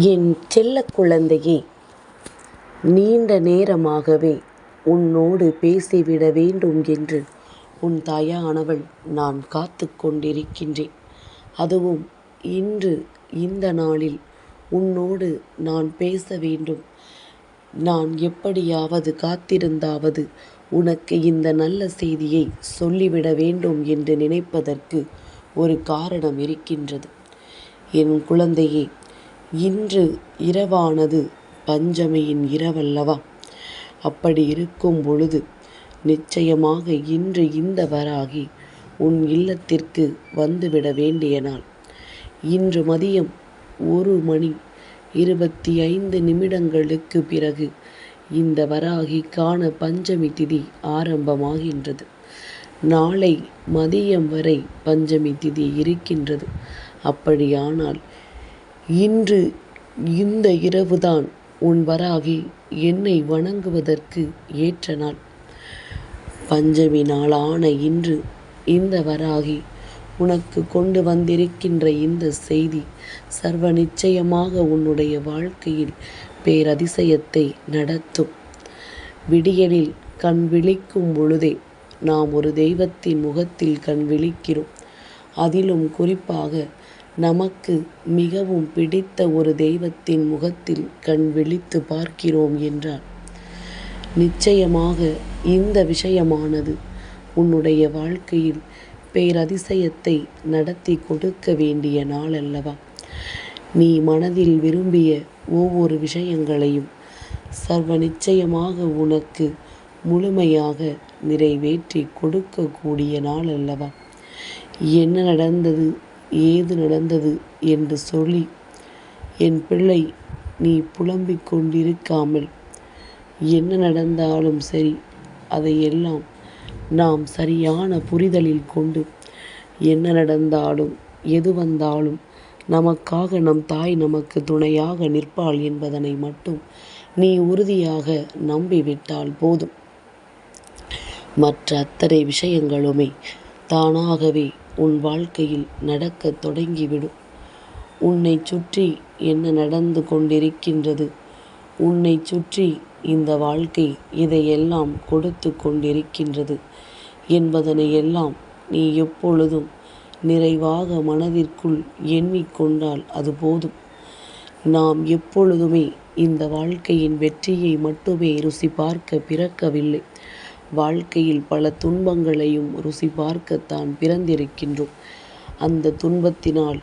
என் செல்ல குழந்தையே நீண்ட நேரமாகவே உன்னோடு பேசிவிட வேண்டும் என்று உன் தாயானவள் நான் காத்து கொண்டிருக்கின்றேன். அதுவும் இன்று இந்த நாளில் உன்னோடு நான் பேச வேண்டும். நான் எப்படியாவது காத்திருந்தாவது உனக்கு இந்த நல்ல செய்தியை சொல்லிவிட வேண்டும் என்று நினைப்பதற்கு ஒரு காரணம் இருக்கின்றது. என் குழந்தையே இன்று இரவானது பஞ்சமியின் இரவல்லவா? அப்படி இருக்கும் பொழுது நிச்சயமாக இன்று இந்த வராகி உன் இல்லத்திற்கு வந்துவிட வேண்டிய நாள். இன்று மதியம் ஒரு மணி இருபத்தி ஐந்து நிமிடங்களுக்குப் பிறகு இந்த வராகிக்கான பஞ்சமி திதி ஆரம்பமாகின்றது. நாளை மதியம் வரை பஞ்சமி திதி இருக்கின்றது. அப்படியானால் இன்று இந்த இரவுதான் உன் வராகி என்னை வணங்குவதற்கு ஏற்ற நாள். பஞ்சமி நாளான இன்று இந்த வராகி உனக்கு கொண்டு வந்திருக்கின்ற இந்த செய்தி சர்வ நிச்சயமாக உன்னுடைய வாழ்க்கையில் பேரதிசயத்தை நடத்தும். விடியலில் கண் விழிக்கும் பொழுதே நாம் ஒரு தெய்வத்தின் முகத்தில் கண் விழிக்கிறோம். அதிலும் குறிப்பாக நமக்கு மிகவும் பிடித்த ஒரு தெய்வத்தின் முகத்தில் கண் விழித்துப் பார்க்கிறோம் என்றால் நிச்சயமாக இந்த விஷயமானது உன்னுடைய வாழ்க்கையில் பேரதிசயத்தை நடத்தி கொடுக்க வேண்டிய நாளல்லவா? நீ மனதில் விரும்பிய ஒவ்வொரு விஷயங்களையும் சர்வ நிச்சயமாக உனக்கு முழுமையாக நிறைவேற்றி கொடுக்கக்கூடிய நாள் நாளல்லவா? என்ன நடந்தது ஏது நடந்தது என்று சொல்லி என் பிள்ளை நீ புலம்பிக் கொண்டிருக்காமல் என்ன நடந்தாலும் சரி அதையெல்லாம் நாம் சரியான புரிதலில் கொண்டு என்ன நடந்தாலும் எது வந்தாலும் நமக்காக நம் தாய் நமக்கு துணையாக நிற்பாள் என்பதனை மட்டும் நீ உறுதியாக நம்பிவிட்டால் போதும். மற்ற அத்தனை விஷயங்களுமே தானாகவே உன் வாழ்க்கையில் நடக்கத் தொடங்கிவிடும். உன்னைச் சுற்றி என்ன நடந்து கொண்டிருக்கின்றது? உன்னைச் சுற்றி இந்த வாழ்க்கை இதையெல்லாம் கொடுத்துக் கொண்டிருக்கின்றது என்பதனை எல்லாம் நீ எப்பொழுதும் நிறைவாக மனதிற்குள் எண்ணிக்கொண்டால் அது போதும். நாம் எப்பொழுதுமே இந்த வாழ்க்கையின் வெற்றியை மட்டுமே ருசி பார்க்க பிறக்கவில்லை. வாழ்க்கையில் பல துன்பங்களையும் ருசி பார்க்கத்தான் பிறந்திருக்கின்றோம். அந்த துன்பத்தினால்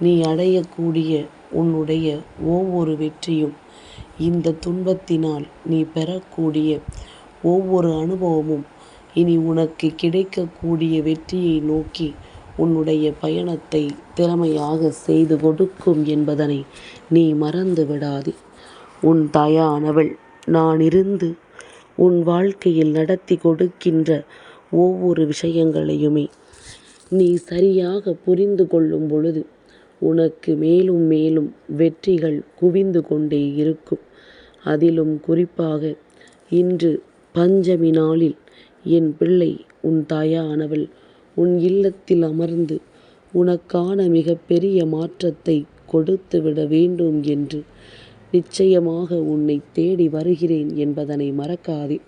நீ அடையக்கூடிய உன்னுடைய ஒவ்வொரு வெற்றியும் இந்த துன்பத்தினால் நீ பெறக்கூடிய ஒவ்வொரு அனுபவமும் இனி உனக்கு கிடைக்கக்கூடிய வெற்றியை நோக்கி உன்னுடைய பயணத்தை திறமையாக செய்து கொடுக்கும் என்பதனை நீ மறந்து விடாதே. உன் தாயானவள் நான் இருந்து உன் வாழ்க்கையில் நடத்தி கொடுக்கின்ற ஒவ்வொரு விஷயங்களையுமே நீ சரியாக புரிந்து கொள்ளும் பொழுது உனக்கு மேலும் மேலும் வெற்றிகள் குவிந்து கொண்டே இருக்கும். அதிலும் குறிப்பாக இன்று பஞ்சமி நாளில் என் பிள்ளை உன் தாயானவள் உன் இல்லத்தில் அமர்ந்து உனக்கான மிகப்பெரிய மாற்றத்தைக் கொடுத்துவிட வேண்டும் என்று நிச்சயமாக உன்னைத் தேடி வருகிறேன் என்பதனை மறக்காதே.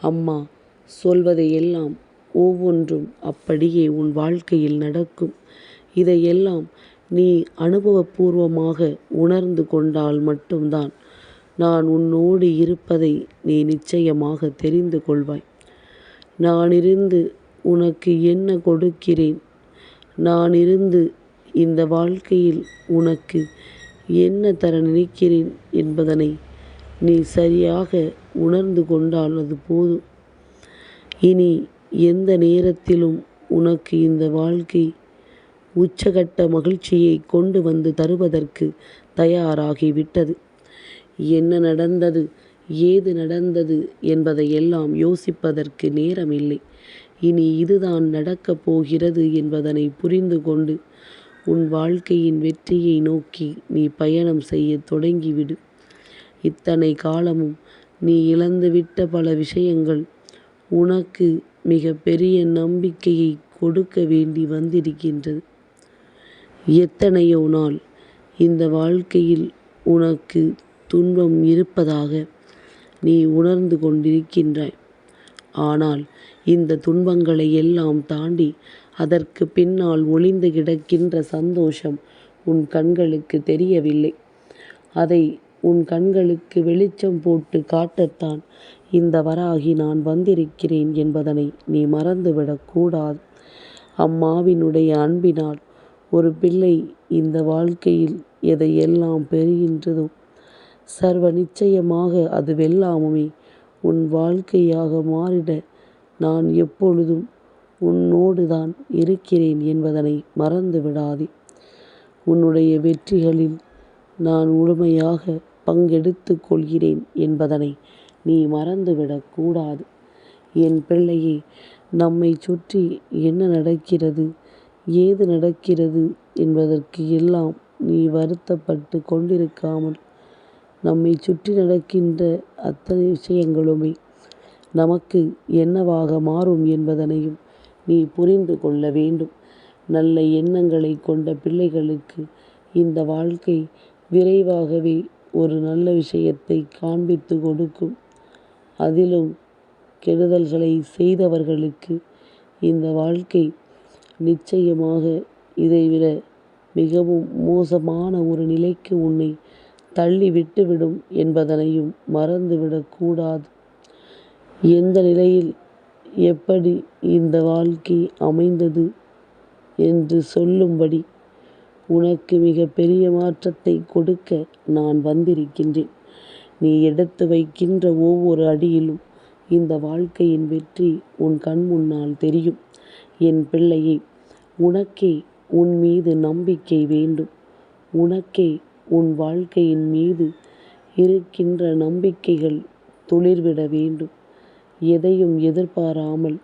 அம்மா சொல்வதையெல்லாம் ஒவ்வொன்றும் அப்படியே உன் வாழ்க்கையில் நடக்கும். இதையெல்லாம் நீ அனுபவப்பூர்வமாக உணர்ந்து கொண்டால் மட்டும்தான் நான் உன்னோடு இருப்பதை நீ நிச்சயமாக தெரிந்து கொள்வாய். நானிருந்து உனக்கு என்ன கொடுக்கிறேன்? நானிருந்து இந்த வாழ்க்கையில் உனக்கு என்ன தர நினைக்கிறேன் என்பதனை நீ சரியாக உணர்ந்து கொண்டால் அது போதும். இனி எந்த நேரத்திலும் உனக்கு இந்த வாழ்க்கை உச்சகட்ட மகிழ்ச்சியைக் கொண்டு வந்து தருவதற்கு தயாராகிவிட்டது என்ன நடந்தது ஏது நடந்தது என்பதையெல்லாம் யோசிப்பதற்கு நேரமில்லை. இனி இதுதான் நடக்கப் போகிறது என்பதனை புரிந்து கொண்டு உன் வாழ்க்கையின் வெற்றியை நோக்கி நீ பயணம் செய்யத் தொடங்கிவிடு. இத்தனை காலமும் நீ இழந்துவிட்ட பல விஷயங்கள் உனக்கு மிகப்பெரிய நம்பிக்கையை கொடுக்க வேண்டி வந்திருக்கின்றது. எத்தனையோ நாள் இந்த வாழ்க்கையில் உனக்கு துன்பம் இருப்பதாக நீ உணர்ந்து கொண்டிருக்கின்றாய். ஆனால் இந்த துன்பங்களை எல்லாம் தாண்டி அதற்கு பின்னால் ஒளிந்து கிடக்கின்ற சந்தோஷம் உன் கண்களுக்கு தெரியவில்லை. அதை உன் கண்களுக்கு வெளிச்சம் போட்டு காட்டத்தான் இந்த வராகி நான் வந்திருக்கிறேன் என்பதனை நீ மறந்துவிடக்கூடாது அம்மாவினுடைய அன்பினால் ஒரு பிள்ளை இந்த வாழ்க்கையில் எதையெல்லாம் பெறுகின்றதோ சர்வ நிச்சயமாக அதுவெல்லாமுமே உன் வாழ்க்கையாக மாறிட நான் எப்பொழுதும் உன்னோடு தான் இருக்கிறேன் என்பதனை மறந்து விடாதே. உன்னுடைய வெற்றிகளில் நான் முழுமையாக பங்கெடுத்து கொள்கிறேன் என்பதனை நீ மறந்துவிடக்கூடாது என் பிள்ளையே நம்மை சுற்றி என்ன நடக்கிறது ஏது நடக்கிறது என்பதற்கு எல்லாம் நீ வருத்தப்பட்டு கொண்டிருக்காமல் நம்மை சுற்றி நடக்கின்ற அத்தனை விஷயங்களுமே நமக்கு என்னவாக மாறும் என்பதனையும் நீ புரிந்து கொள்ள வேண்டும். நல்ல எண்ணங்களை கொண்ட பிள்ளைகளுக்கு இந்த வாழ்க்கை விரைவாகவே ஒரு நல்ல விஷயத்தை காண்பித்து கொடுக்கும். அதிலும் கெடுதல்களை செய்தவர்களுக்கு இந்த வாழ்க்கை நிச்சயமாக இதைவிட மிகவும் மோசமான ஒரு நிலைக்கு உன்னை தள்ளி விட்டுவிடும் என்பதனையும் மறந்துவிடக்கூடாது எந்த நிலையில் எப்படி இந்த வாழ்க்கை அமைந்தது என்று சொல்லும்படி உனக்கு மிகப்பெரிய மாற்றத்தை கொடுக்க நான் வந்திருக்கின்றேன். நீ எடுத்து வைக்கின்ற ஒவ்வொரு அடியிலும் இந்த வாழ்க்கையின் வெற்றி உன் கண் முன்னால் தெரியும். என் பிள்ளையே உனக்கே உன் மீது நம்பிக்கை வேண்டும். உனக்கே உன் வாழ்க்கையின் மீது இருக்கின்ற நம்பிக்கைகள் துளிர்விட வேண்டும். எதையும் எதிர்பாராமல்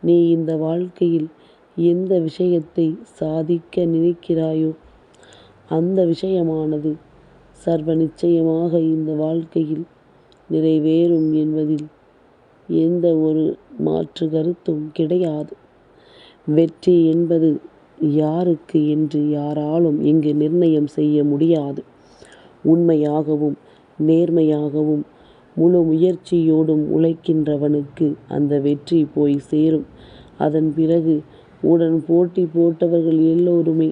நீ இந்த வாழ்க்கையில் எந்த விஷயத்தை சாதிக்க நினைக்கிறாயோ அந்த விஷயமானது சர்வ நிச்சயமாக இந்த வாழ்க்கையில் நிறைவேறும் என்பதில் எந்த ஒரு மாற்று கருத்தும் கிடையாது. வெற்றி என்பது யாருக்கு என்று யாராலும் இங்கு நிர்ணயம் செய்ய முடியாது. உண்மையாகவும் நேர்மையாகவும் முழு முயற்சியோடும் உழைக்கின்றவனுக்கு அந்த வெற்றி போய் சேரும். அதன் பிறகு உடன் போட்டி போட்டவர்கள் எல்லோருமே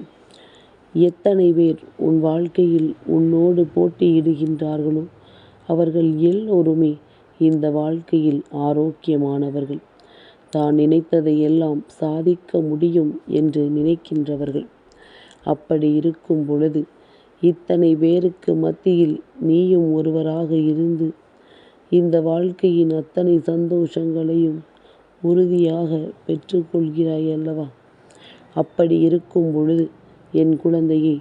எத்தனை பேர் உன் வாழ்க்கையில் உன்னோடு போட்டியிடுகின்றார்களோ அவர்கள் எல்லோருமே இந்த வாழ்க்கையில் ஆரோக்கியமானவர்கள். தான் நினைத்ததை எல்லாம் சாதிக்க முடியும் என்று நினைக்கின்றவர்கள். அப்படி இருக்கும் பொழுது இத்தனை பேருக்கு மத்தியில் நீயும் ஒருவராக இருந்து இந்த வாழ்க்கையின் அத்தனை சந்தோஷங்களையும் உறுதியாக பெற்றுக்கொள்கிறாய் அல்லவா? அப்படி இருக்கும் பொழுது என் குழந்தையை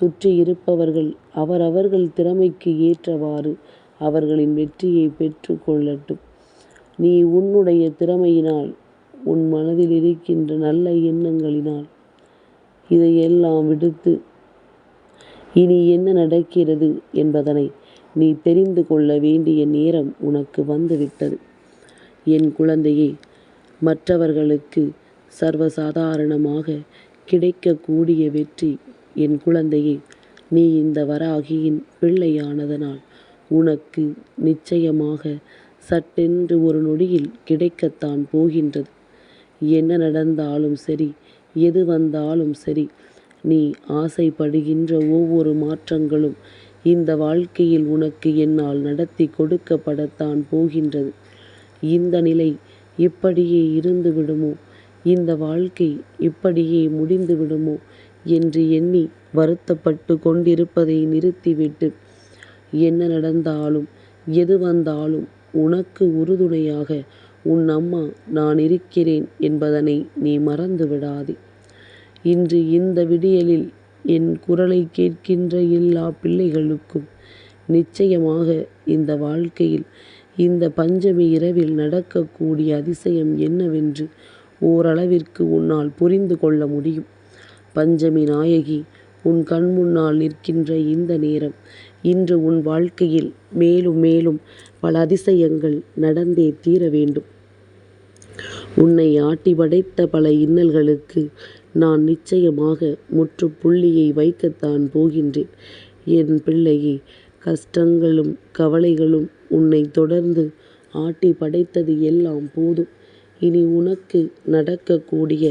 சுற்றி இருப்பவர்கள் அவரவர்கள் திறமைக்கு ஏற்றவாறு அவர்களின் வெற்றியை பெற்றுக்கொள்ளட்டும் நீ உன்னுடைய திறமையினால் உன் மனதில் இருக்கின்ற நல்ல எண்ணங்களினால் இதையெல்லாம் விடுத்து இனி என்ன நடக்கிறது என்பதனை நீ தெரிந்து கொள்ள வேண்டிய நேரம் உனக்கு வந்துவிட்டது. என் குழந்தையே மற்றவர்களுக்கு சர்வசாதாரணமாக கிடைக்கக்கூடிய வெற்றி என் குழந்தையே நீ இந்த வராகியின் பிள்ளையானதனால் உனக்கு நிச்சயமாக சட்டென்று ஒரு நொடியில் கிடைக்கத்தான் போகின்றது. என்ன நடந்தாலும் சரி எது வந்தாலும் சரி நீ ஆசைப்படுகின்ற ஒவ்வொரு மாற்றங்களும் இந்த வாழ்க்கையில் உனக்கு என்னால் நடத்தி கொடுக்கப்படத்தான் போகின்றது. இந்த நிலை இப்படியே இருந்து விடுமோ இந்த வாழ்க்கை இப்படியே முடிந்து விடுமோ என்று எண்ணி வருத்தப்பட்டு கொண்டிருப்பதை நிறுத்திவிட்டு என்ன நடந்தாலும் எது வந்தாலும் உனக்கு உறுதுணையாக உன் அம்மா நான் இருக்கிறேன் என்பதனை நீ மறந்து விடாதே. இன்று இந்த விடியலில் என் குரலை கேட்கின்ற எல்லா பிள்ளைகளுக்கும் நிச்சயமாக இந்த வாழ்க்கையில் இந்த பஞ்சமி இரவில் நடக்கக்கூடிய அதிசயம் என்னவென்று ஓரளவிற்கு உன்னால் புரிந்து கொள்ள முடியும். பஞ்சமி நாயகி உன் கண் முன்னால் நிற்கின்ற இந்த நேரம் இன்று உன் வாழ்க்கையில் மேலும் மேலும் பல அதிசயங்கள் நடந்தே தீர வேண்டும். உன்னை ஆட்டி படைத்த பல இன்னல்களுக்கு நான் நிச்சயமாக முற்றுப்புள்ளியை வைக்கத்தான் போகின்றேன். என் பிள்ளையே கஷ்டங்களும் கவலைகளும் உன்னை தொடர்ந்து ஆட்டி படைத்தது எல்லாம் போதும். இனி உனக்கு நடக்கக்கூடிய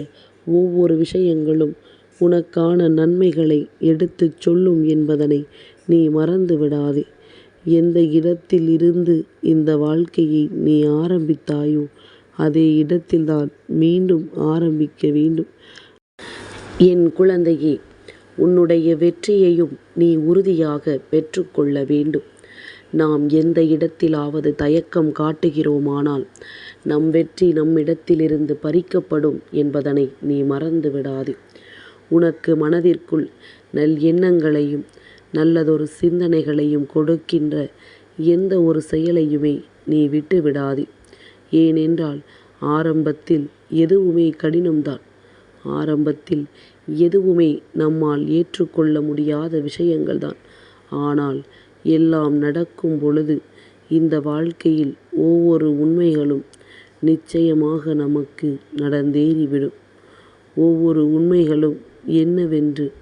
ஒவ்வொரு விஷயங்களும் உனக்கான நன்மைகளை எடுத்துச் சொல்லும் என்பதனை நீ மறந்து விடாதே எந்த இடத்தில் இருந்து இந்த வாழ்க்கையை நீ ஆரம்பித்தாயோ அதே இடத்தில்தான் மீண்டும் ஆரம்பிக்க வேண்டும். என் குழந்தையே உன்னுடைய வெற்றியையும் நீ உறுதியாக பெற்றுக்கொள்ள வேண்டும். நாம் எந்த இடத்திலாவது தயக்கம் காட்டுகிறோமானால் நம் வெற்றி நம்மிடத்திலிருந்து பறிக்கப்படும் என்பதனை நீ மறந்து விடாது உனக்கு மனதிற்குள் நல் எண்ணங்களையும் நல்லதொரு சிந்தனைகளையும் கொடுக்கின்ற எந்த ஒரு செயலையுமே நீ விட்டு விடாது ஏனென்றால் ஆரம்பத்தில் எதுவுமே கடினம்தான். ஆரம்பத்தில் எதுவுமே நம்மால் ஏற்றுக்கொள்ள முடியாத விஷயங்கள்தான். ஆனால் எல்லாம் நடக்கும் பொழுது இந்த வாழ்க்கையில் ஒவ்வொரு உண்மைகளும் நிச்சயமாக நமக்கு நடந்தேறிவிடும். ஒவ்வொரு உண்மைகளும் என்னவென்று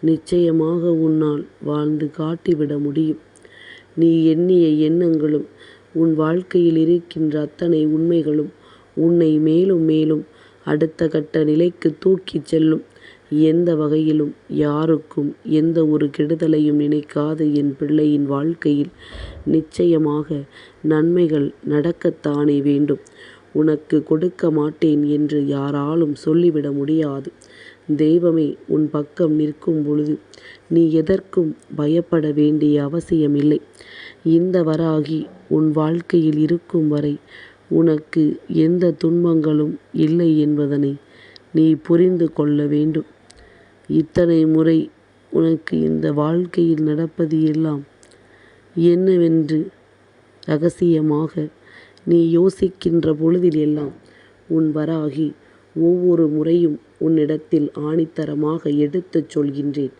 நிச்சயமாக உன்னால் வாழ்ந்து காட்டிவிட முடியும். நீ எண்ணிய எண்ணங்களும் உன் வாழ்க்கையில் இருக்கின்ற அத்தனை உண்மைகளும் உன்னை மேலும் மேலும் அடுத்த கட்ட நிலைக்கு தூக்கிச் செல்லும். எந்த வகையிலும் யாருக்கும் எந்த ஒரு கெடுதலையும் நினைக்காத என் பிள்ளையின் வாழ்க்கையில். நிச்சயமாக நன்மைகள் நடக்கத்தானே வேண்டும். உனக்கு கொடுக்க மாட்டேன் என்று யாராலும் சொல்லிவிட முடியாது. தெய்வமே உன் பக்கம் நிற்கும் பொழுது நீ எதற்கும் பயப்பட வேண்டிய அவசியமில்லை. இந்த வராகி உன் வாழ்க்கையில் இருக்கும் வரை உனக்கு எந்த துன்பங்களும் இல்லை என்பதனை நீ புரிந்து கொள்ள வேண்டும். இத்தனை முறை உனக்கு இந்த வாழ்க்கையில் நடப்பது எல்லாம் என்னவென்று ரகசியமாக நீ யோசிக்கின்ற பொழுதில் எல்லாம் உன் வராகி ஒவ்வொரு முறையும் உன்னிடத்தில் ஆணித்தரமாக எடுத்துச் சொல்கின்றேன்.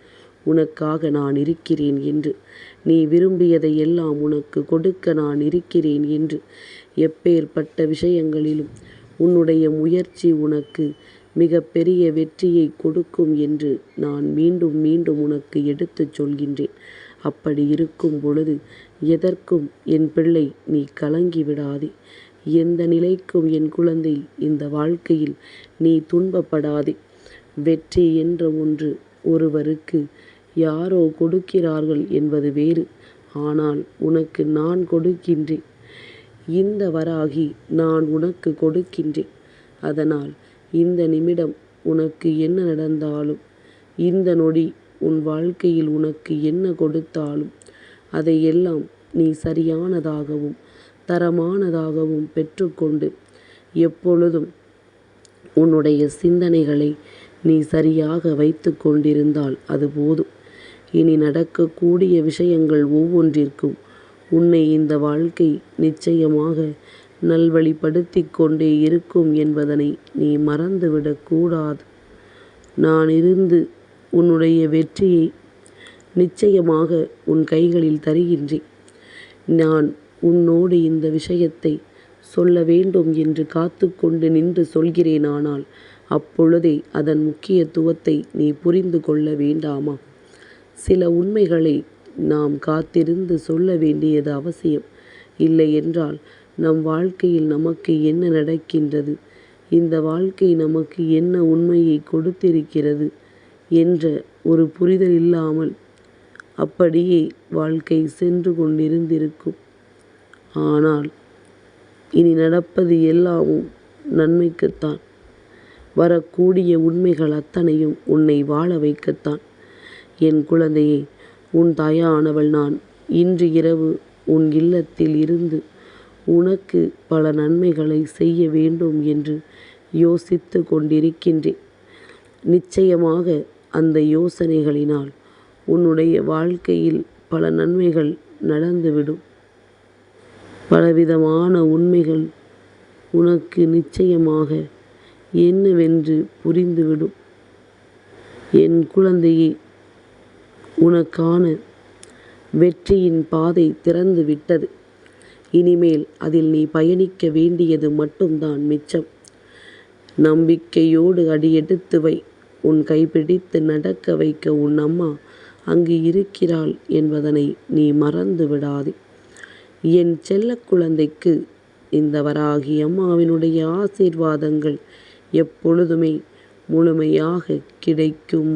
உனக்காக நான் இருக்கிறேன் என்று. நீ விரும்பியதை எல்லாம் உனக்கு கொடுக்க நான் இருக்கிறேன் என்று. எப்பேற்பட்ட விஷயங்களிலும் உன்னுடைய முயற்சி உனக்கு மிக பெரிய வெற்றியை கொடுக்கும் என்று நான் மீண்டும் மீண்டும் உனக்கு எடுத்துச் சொல்கின்றேன். அப்படி இருக்கும் பொழுது எதற்கும் என் பிள்ளை நீ கலங்கி விடாதே. எந்த நிலைக்கும் என் குழந்தை இந்த வாழ்க்கையில் நீ துன்பப்படாதே. வெற்றி என்ற ஒன்று ஒருவருக்கு யாரோ கொடுக்கிறார்கள் என்பது வேறு. ஆனால் உனக்கு நான் கொடுக்கின்றேன். இந்த வராகி நான் உனக்கு கொடுக்கின்றேன். அதனால் இந்த நிமிடம் உனக்கு என்ன நடந்தாலும் இந்த நொடி உன் வாழ்க்கையில் உனக்கு என்ன கொடுத்தாலும் அதையெல்லாம் நீ சரியானதாகவும் தரமானதாகவும் பெற்றுக்கொண்டு எப்பொழுதும் உன்னுடைய சிந்தனைகளை நீ சரியாக வைத்து கொண்டிருந்தால் அது போதும். இனி நடக்கக்கூடிய விஷயங்கள் ஒவ்வொன்றிற்கும் உன்னை இந்த வாழ்க்கை நிச்சயமாக நல்வழிப்படுத்தி கொண்டே இருக்கும் என்பதனை நீ மறந்துவிடக்கூடாது நான் இருந்து உன்னுடைய வெற்றியை நிச்சயமாக உன் கைகளில் தருகின்றேன். நான் உன்னோடு இந்த விஷயத்தை சொல்ல வேண்டும் என்று காத்து கொண்டு நின்று சொல்கிறேனானால் அப்பொழுதே அதன் முக்கியத்துவத்தை நீ புரிந்து கொள்ள வேண்டாமா? சில உண்மைகளை நாம் காத்திருந்து சொல்ல வேண்டியது அவசியம். இல்லை என்றால் நம் வாழ்க்கையில் நமக்கு என்ன நடக்கின்றது? இந்த வாழ்க்கை நமக்கு என்ன உண்மையை கொடுத்திருக்கிறது? என்ற ஒரு புரிதல் இல்லாமல் அப்படியே வாழ்க்கை சென்று கொண்டிருந்திருக்கும். ஆனால் இனி நடப்பது எல்லாமும் நன்மைக்குத்தான். வரக்கூடிய உண்மைகள் அத்தனையும் உன்னை வாழ வைக்கத்தான். என் குழந்தையே உன் தாயானவள் நான். இன்று இரவு உன் இல்லத்தில் இருந்து உனக்கு பல நன்மைகளை செய்ய வேண்டும் என்று யோசித்து கொண்டிருக்கின்றேன். நிச்சயமாக அந்த யோசனைகளினால் உன்னுடைய வாழ்க்கையில் பல நன்மைகள் நடந்துவிடும். பலவிதமான உண்மைகள் உனக்கு நிச்சயமாக என்னவென்று புரிந்துவிடும். என் குழந்தையே உனக்கான வெற்றியின் பாதை திறந்து விட்டது. இனிமேல் அதில் நீ பயணிக்க வேண்டியது மட்டும்தான் மிச்சம். நம்பிக்கையோடு அடியெடுத்து வை. உன் கைப்பிடித்து நடக்க வைக்க உன் அம்மா அங்கு இருக்கிறாள் என்பதனை நீ மறந்து விடாதே. என் செல்ல குழந்தைக்கு இந்த வராகி அம்மாவினுடைய ஆசீர்வாதங்கள் எப்பொழுதுமே முழுமையாக கிடைக்கும்.